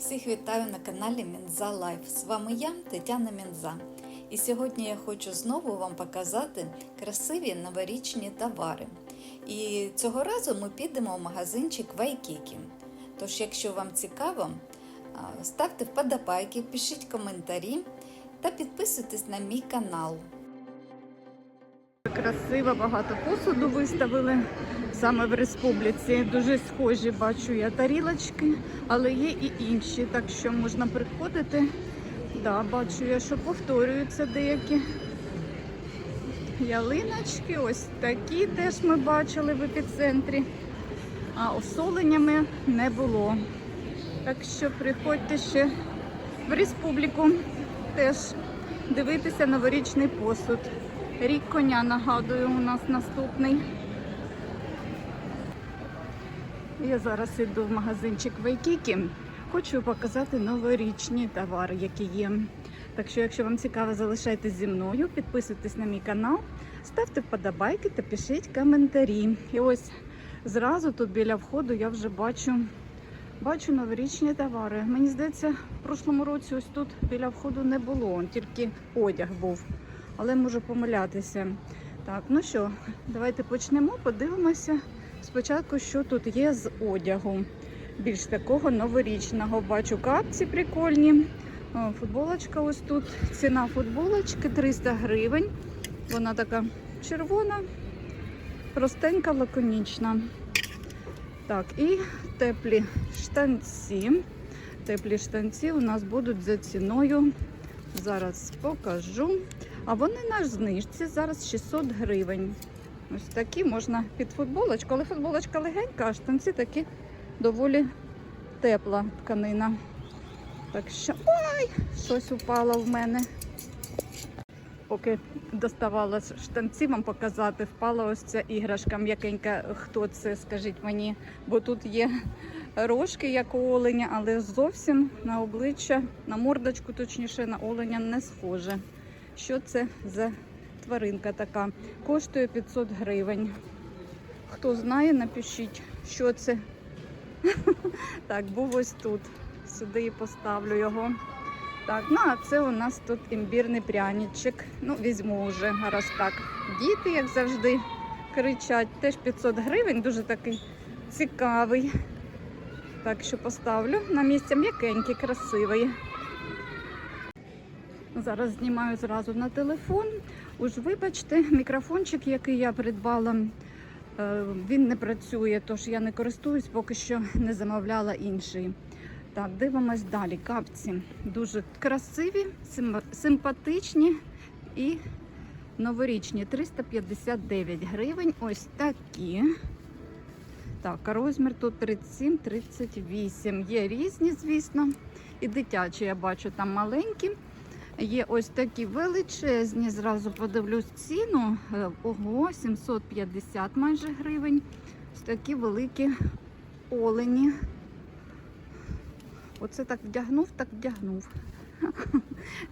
Всіх вітаю на каналі Мінза Лайф. З вами я, Тетяна Мінза. І сьогодні я хочу знову вам показати красиві новорічні товари. І цього разу ми підемо в магазинчик Вайкікі. Тож, якщо вам цікаво, ставте вподобайки, пишіть коментарі та підписуйтесь на мій канал. Красиво, багато посуду виставили саме в республіці. Дуже схожі бачу я тарілочки, але є і інші, так що можна приходити. Да, бачу я, що повторюються деякі ялиночки. Ось такі теж ми бачили в епіцентрі. А осоленнями не було. Так що приходьте ще в республіку теж дивитися новорічний посуд. Рік коня, нагадую, у нас наступний. Я зараз йду в магазинчик Вайкікі. Хочу показати новорічні товари, які є. Так що, якщо вам цікаво, залишайтесь зі мною, підписуйтесь на мій канал, ставте вподобайки та пишіть коментарі. І ось зразу тут біля входу я вже бачу, бачу новорічні товари. Мені здається, в прошлому році ось тут біля входу не було, тільки одяг був але можу помилятися. Так, ну що, давайте почнемо, подивимося спочатку, що тут є з одягу. Більш такого новорічного. Бачу капці прикольні. Футболочка ось тут. Ціна футболочки 300 гривень. Вона така червона, простенька, лаконічна. Так, і теплі штанці. Теплі штанці у нас будуть за ціною. Зараз покажу. А вони на знижці зараз 600 гривень. Ось такі можна під футболочку, але футболочка легенька, а штанці такі доволі тепла тканина. Так що, ой, щось упало в мене. Поки доставала штанці вам показати, впала ось ця іграшка м'якенька. Хто це, скажіть мені, бо тут є рожки, як у оленя, але зовсім на обличчя, на мордочку, точніше, на оленя не схоже. Що це за тваринка така? Коштує 500 гривень. Хто знає, напишіть, що це. Так, був ось тут. Сюди і поставлю його. Так, ну а це у нас тут імбірний пряничок. Ну, візьму вже раз так. Діти, як завжди, кричать. Теж 500 гривень, дуже такий цікавий. Так що поставлю на місце м'якенький, красивий. Зараз знімаю зразу на телефон. Уж вибачте, мікрофончик, який я придбала, е, він не працює, тож я не користуюсь, поки що не замовляла інший. Так, дивимось далі. Капці дуже красиві, симпатичні і новорічні. 359 гривень. Ось такі. Так, розмір тут 37-38. Є різні, звісно. І дитячі, я бачу, там маленькі. Є ось такі величезні, зразу подивлюсь ціну. Е, Ого, 750 майже гривень. Ось такі великі олені. Оце так вдягнув, так вдягнув.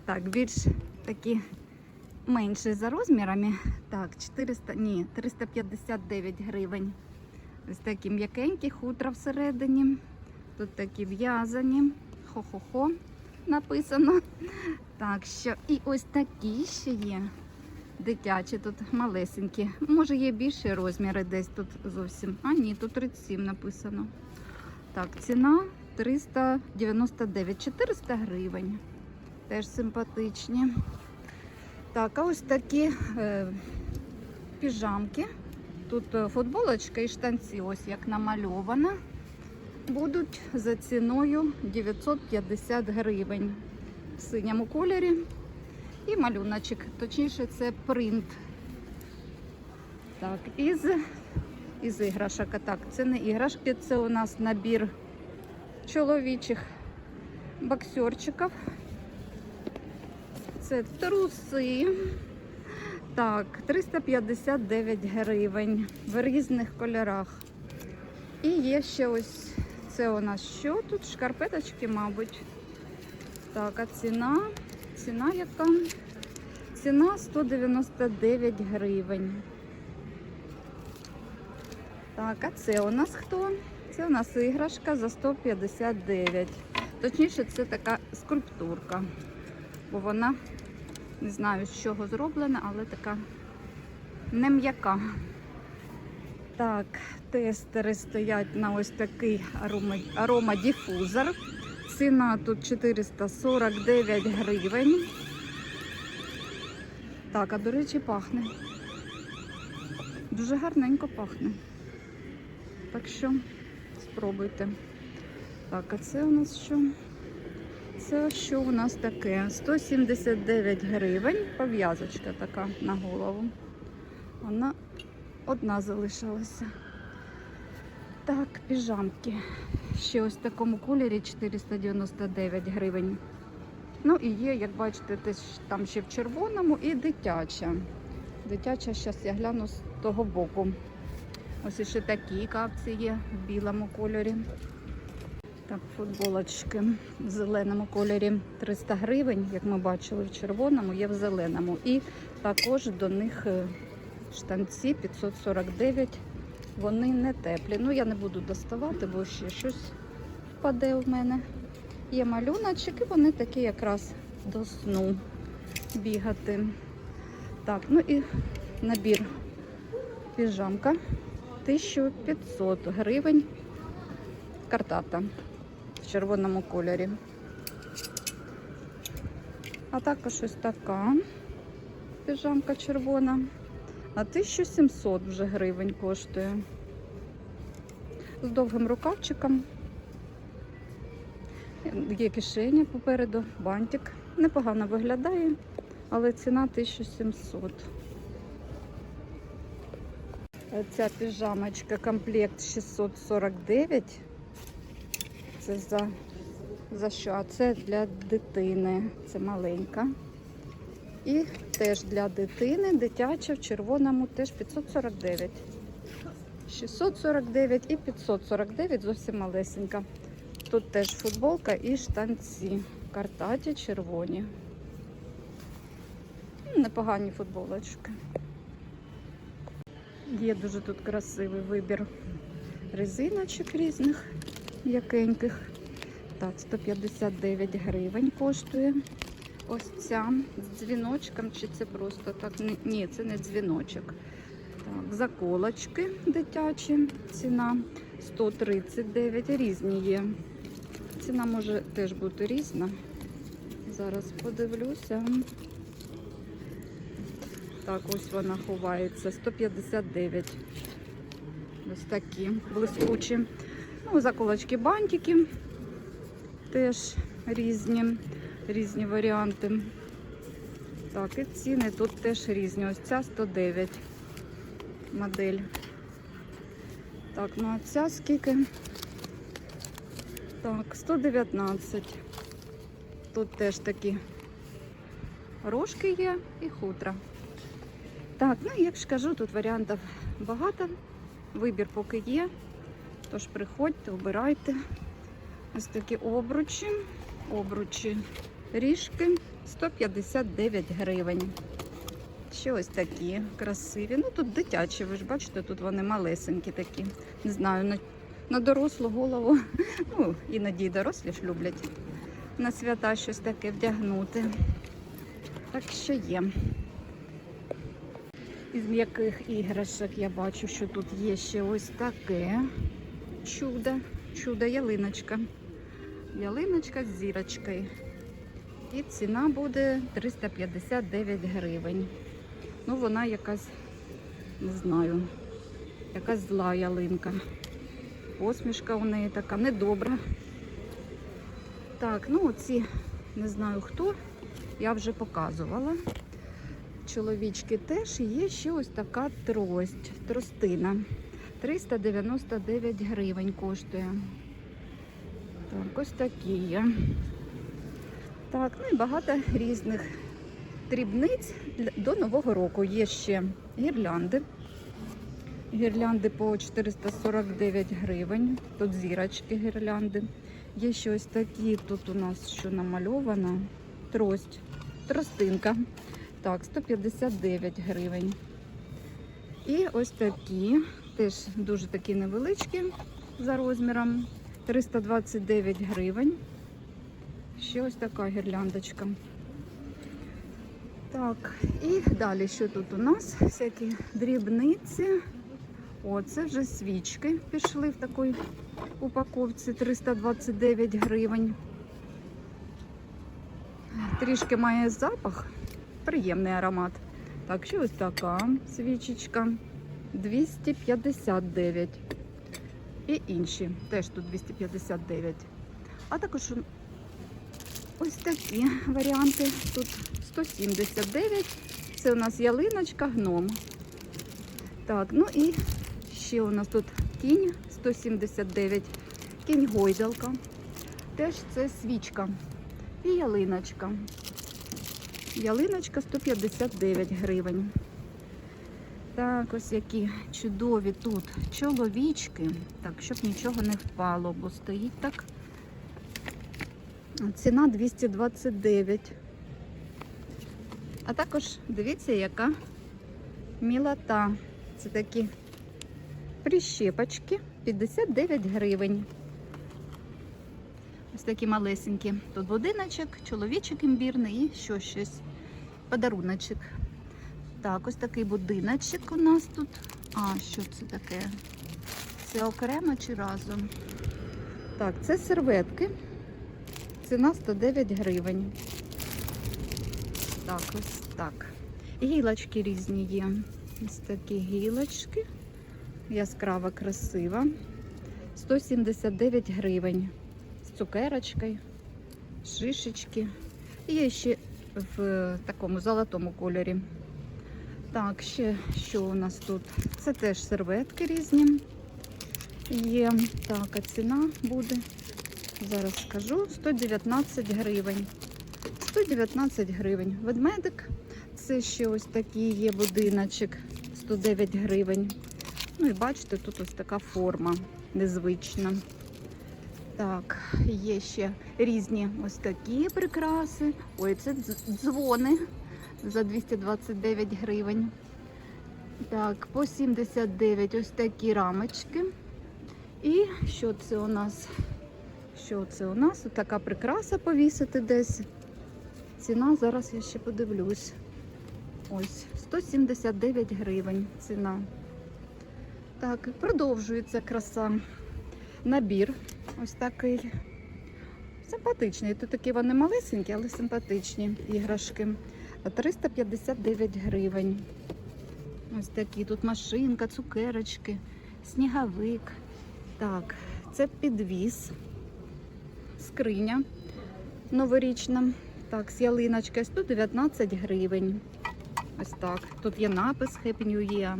Так, більш такі менші за розмірами. Так, 400, ні, 359 гривень. Ось такі м'якенькі, хутра всередині. Тут такі в'язані. Хо-хо-хо написано. Так що, і ось такі ще є. Дитячі, тут малесенькі. Може, є більші розміри десь тут зовсім. А ні, тут 37 написано. Так, ціна 399, 400 гривень. Теж симпатичні. Так, а ось такі е, піжамки. Тут е, футболочка і штанці, ось як намальована. Будуть за ціною 950 гривень в синьому кольорі. І малюночок, точніше, це принт. Так, із, із іграшок. Так, це не іграшки, це у нас набір чоловічих боксерчиків. Це труси. Так, 359 гривень в різних кольорах. І є ще ось це у нас що тут? Шкарпеточки, мабуть. Так, а ціна? Ціна яка? Ціна 199 гривень. Так, а це у нас хто? Це у нас іграшка за 159. Точніше, це така скульптурка, бо вона не знаю з чого зроблена, але така не м'яка. Так, тестери стоять на ось такий арома, аромадіфузор. Ціна тут 449 гривень. Так, а до речі, пахне. Дуже гарненько пахне. Так що спробуйте. Так, а це у нас що? Це що у нас таке? 179 гривень. Пов'язочка така на голову. Вона одна залишилася. Так, піжамки. Ще ось в такому кольорі 499 гривень. Ну і є, як бачите, там ще в червоному і дитяча. Дитяча, зараз я гляну з того боку. Ось ще такі капці є в білому кольорі. Так, футболочки в зеленому кольорі 300 гривень, як ми бачили в червоному, є в зеленому. І також до них е, штанці 549. Вони не теплі. Ну, я не буду доставати, бо ще щось впаде в мене. Є малюночок, і вони такі якраз до сну бігати. Так, ну і набір піжамка 1500 гривень. Картата в червоному кольорі. А також ось така піжамка червона. А 1700 вже гривень коштує. З довгим рукавчиком. Є кишеня попереду, бантик. Непогано виглядає, але ціна 1700. Ця піжамочка комплект 649. Це за, за що? А це для дитини. Це маленька. І теж для дитини, дитяча в червоному теж 549. 649 і 549, зовсім малесенька. Тут теж футболка і штанці. Картаті червоні. Непогані футболочки. Є дуже тут красивий вибір резиночок різних, м'якеньких. Так, 159 гривень коштує. Ось ця з дзвіночком, чи це просто так? Ні, це не дзвіночок. Так, заколочки дитячі. Ціна 139. Різні є. Ціна може теж бути різна. Зараз подивлюся. Так, ось вона ховається. 159. Ось такі блискучі. Ну, заколочки бантики теж різні, різні варіанти. Так, і ціни тут теж різні. Ось ця 109 модель. Так, ну а ця скільки? Так, 119. Тут теж такі рожки є і хутра. Так, ну як ж кажу, тут варіантів багато. Вибір поки є. Тож приходьте, обирайте. Ось такі обручі. Обручі ріжки 159 гривень. Ще ось такі красиві. Ну тут дитячі, ви ж бачите, тут вони малесенькі такі. Не знаю, на, на дорослу голову. Ну, іноді дорослі ж люблять на свята щось таке вдягнути. Так що є. Із м'яких іграшок я бачу, що тут є ще ось таке чудо. Чудо ялиночка. Ялиночка з зірочкою. І ціна буде 359 гривень. Ну, вона якась, не знаю, якась зла ялинка. Посмішка у неї така недобра. Так, ну оці не знаю хто, я вже показувала. Чоловічки теж є ще ось така трость, тростина. 399 гривень коштує. Так, ось такі є. Так, ну і багато різних дрібниць до Нового року. Є ще гірлянди. Гірлянди по 449 гривень. Тут зірочки гірлянди. Є ще ось такі, тут у нас що намальовано. Трость, тростинка. Так, 159 гривень. І ось такі, теж дуже такі невеличкі за розміром. 329 гривень. Ще ось така гірляндочка. Так, і далі що тут у нас? Всякі дрібниці. О, це вже свічки пішли в такій упаковці 329 гривень. Трішки має запах, приємний аромат. Так, що ось така свічечка 259. І інші теж тут 259. А також ось такі варіанти. Тут 179. Це у нас ялиночка, гном. Так, ну і ще у нас тут кінь 179. Кінь гойдалка. Теж це свічка. І ялиночка. Ялиночка 159 гривень. Так, ось які чудові тут чоловічки. Так, щоб нічого не впало, бо стоїть так. Ціна 229. А також дивіться, яка мілота. Це такі прищепочки 59 гривень. Ось такі малесенькі. Тут будиночок, чоловічок імбірний і що щось. Подаруночок. Так, ось такий будиночок у нас тут. А, що це таке? Це окремо чи разом? Так, це серветки. Ціна 109 гривень. Так, ось так. Гілочки різні є. Ось такі гілочки. Яскрава, красива. 179 гривень. З цукерочкою, шишечки. Є ще в такому золотому кольорі. Так, ще що у нас тут? Це теж серветки різні. Є. Так, а ціна буде. Зараз скажу 119 гривень. 119 гривень. Ведмедик. Це ще ось такий є будиночок 109 гривень. Ну і бачите, тут ось така форма незвична. Так, є ще різні ось такі прикраси. Ой, це дзвони за 229 гривень. Так, по 79 ось такі рамочки. І що це у нас? Що це у нас? Ось така прикраса повісити десь. Ціна, зараз я ще подивлюсь. Ось, 179 гривень ціна. Так, продовжується краса. Набір ось такий. Симпатичний. Тут такі вони малесенькі, але симпатичні іграшки. 359 гривень. Ось такі. Тут машинка, цукерочки, сніговик. Так, це підвіз. Скриня новорічна. Так, з ялиночкою 119 гривень. Ось так. Тут є напис Happy New Year.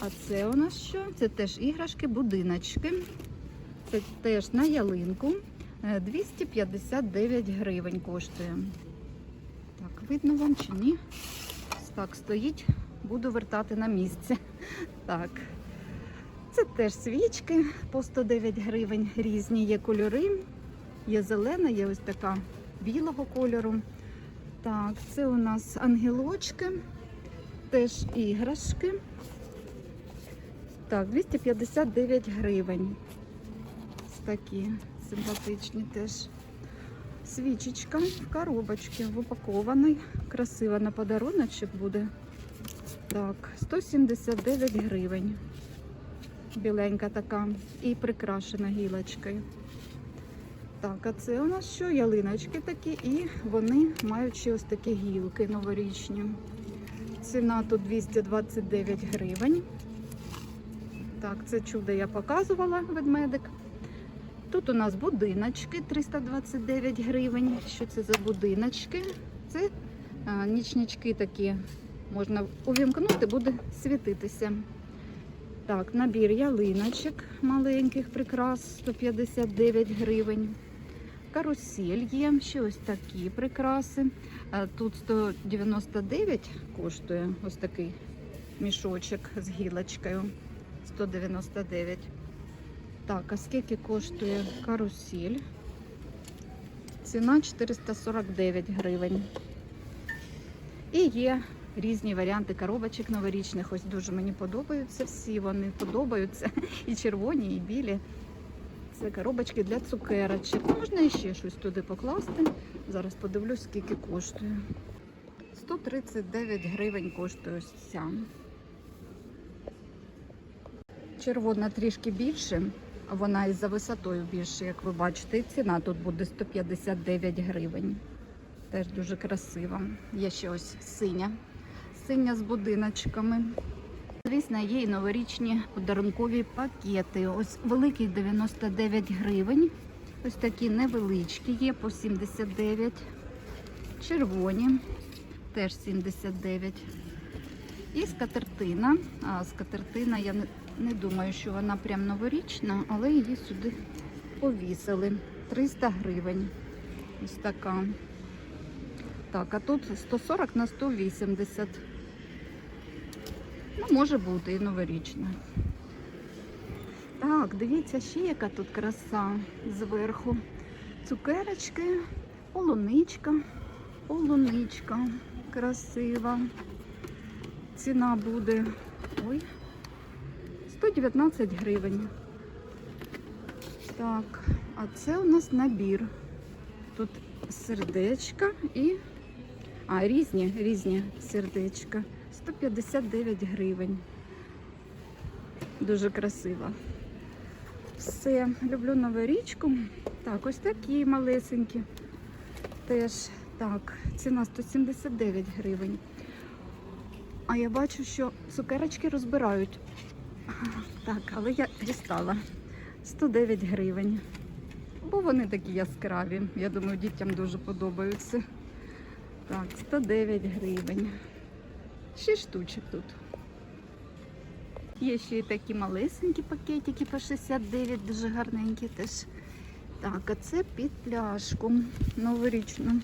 А це у нас що? Це теж іграшки, будиночки. Це теж на ялинку. Е, 259 гривень коштує. Так, видно вам чи ні? Ось Так, стоїть, буду вертати на місце. Так. Це теж свічки по 109 гривень. Різні є кольори. Є зелена, є ось така білого кольору. Так, це у нас ангелочки, теж іграшки. Так, 259 гривень. Ось такі симпатичні теж. Свічечка в коробочці, в упакованій. Красива на подаруночок буде. Так, 179 гривень. Біленька така і прикрашена гілочкою. Так, а це у нас що? Ялиночки такі, і вони мають ще ось такі гілки новорічні. Ціна тут 229 гривень. Так, це чудо я показувала ведмедик. Тут у нас будиночки 329 гривень. Що це за будиночки? Це а, нічнички такі. Можна увімкнути, буде світитися. Так, набір ялиночок маленьких прикрас 159 гривень. Карусель є, ще ось такі прикраси. Тут 199 коштує ось такий мішочок з гілочкою. 199. Так, а скільки коштує карусель? Ціна 449 гривень. І є різні варіанти коробочок новорічних. Ось дуже мені подобаються всі. Вони подобаються. І червоні, і білі. Це коробочки для цукерочок. Можна іще щось туди покласти. Зараз подивлюсь, скільки коштує. 139 гривень коштує ось ця. Червона трішки більше, вона із за висотою більше, як ви бачите. І ціна тут буде 159 гривень. Теж дуже красива. Є ще ось синя. Синя з будиночками. Звісно, є і новорічні подарункові пакети. Ось великий 99 гривень. Ось такі невеличкі є по 79. Червоні теж 79. І скатертина. А скатертина, я не, не думаю, що вона прям новорічна, але її сюди повісили. 300 гривень. Ось така. Так, а тут 140 на 180. Ну, може бути і новорічна. Так, дивіться, ще яка тут краса зверху. Цукерочки, полуничка, полуничка красива. Ціна буде ой, 119 гривень. Так, а це у нас набір. Тут сердечка і. А, різні, різні сердечка. 159 гривень. Дуже красиво. Все, люблю новорічку. Так, ось такі малесенькі. Теж так, ціна 179 гривень. А я бачу, що цукерочки розбирають. Так, але я дістала 109 гривень. Бо вони такі яскраві. Я думаю, дітям дуже подобаються. Так, 109 гривень. Шість штучок тут. Є ще й такі малесенькі пакетики по 69, дуже гарненькі теж. Так, а це під пляшку новорічну.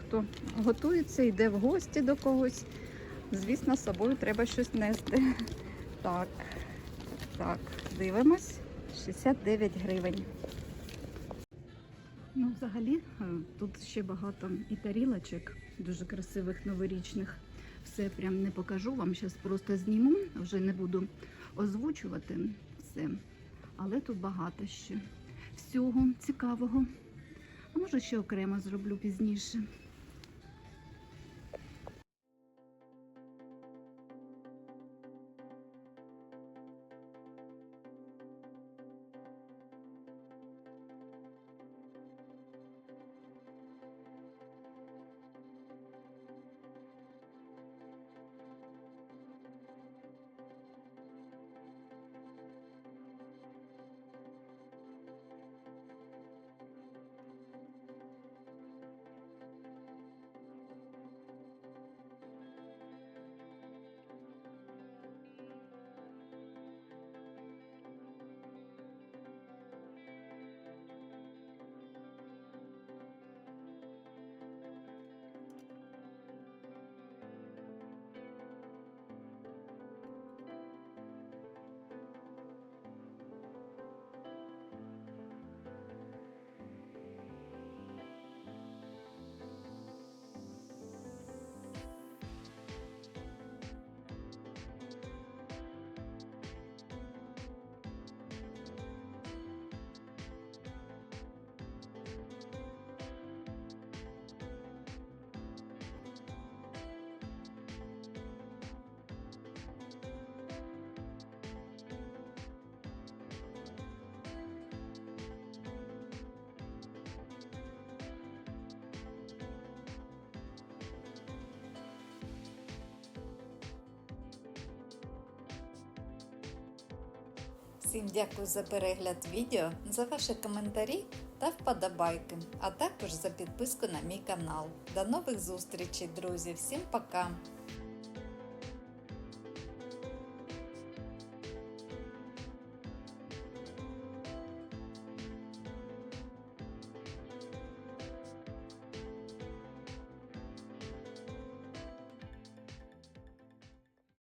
Хто готується, йде в гості до когось. Звісно, з собою треба щось нести. Так, так, дивимось. 69 гривень. Ну, взагалі, е, тут ще багато і тарілочок, дуже красивих новорічних. Все прям не покажу вам. Зараз просто зніму, вже не буду озвучувати все. Але тут багато ще всього цікавого. А може ще окремо зроблю пізніше. Всім дякую за перегляд відео, за ваші коментарі та вподобайки, а також за підписку на мій канал. До нових зустрічей, друзі! Всім пока!